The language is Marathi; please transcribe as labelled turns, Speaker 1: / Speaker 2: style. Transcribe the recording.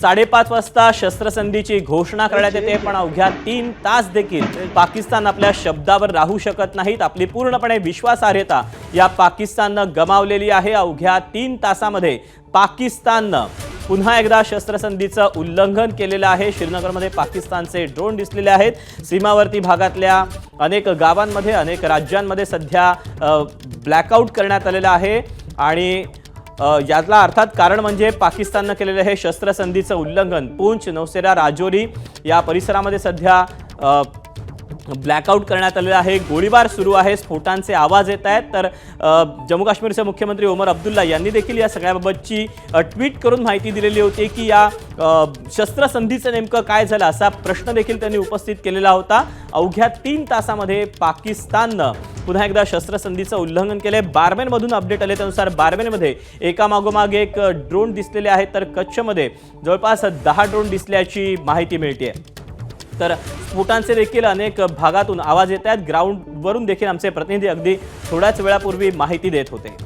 Speaker 1: साडेपाच वाजता शस्त्रसंधीची घोषणा करण्यात येते पण अवघ्या तीन तास देखील पाकिस्तान आपल्या शब्दावर राहू शकत नाहीत. आपली पूर्णपणे विश्वासार्हता या पाकिस्ताननं गमावलेली आहे. अवघ्या तीन तासामध्ये पाकिस्ताननं पुन्हा एकदा शस्त्रसंधीचं उल्लंघन केलेलं आहे. श्रीनगरमध्ये पाकिस्तानचे ड्रोन दिसलेले आहेत. सीमावर्ती भागातल्या अनेक गावांमध्ये अनेक राज्यांमध्ये सध्या ब्लॅकआउट करण्यात आलेलं आहे. आणि यातला अर्थात कारण म्हणजे पाकिस्ताननं केलेलं हे शस्त्रसंधीचं उल्लंघन पूंछ नौसेरा राजौरी या परिसरामध्ये सध्या ब्लॅकआउट करण्यात आलेलं आहे. गोळीबार सुरू आहे. स्फोटांचे आवाज येत आहेत. तर जम्मू काश्मीरचे मुख्यमंत्री ओमर अब्दुल्ला यांनी देखील या सगळ्याबाबतची ट्विट करून माहिती दिलेली होती की या शस्त्रसंधीचं नेमकं काय झालं असा प्रश्न देखील त्यांनी उपस्थित केलेला होता. अवघ्या तीन तासामध्ये पाकिस्ताननं पुन्हा एकदा शस्त्रसंधीचं उल्लंघन केलं आहे बारमेनमधून अपडेट आले त्यानुसार बारमेनमध्ये एकामागोमाग एक ड्रोन दिसलेले आहेत. तर कच्छमध्ये जवळपास दहा ड्रोन दिसल्याची माहिती मिळते तर स्फोटांचे देखील अनेक भागातून आवाज येत आहेत. ग्राउंडवरून देखील आमचे प्रतिनिधी अगदी थोड्याच वेळापूर्वी माहिती देत होते.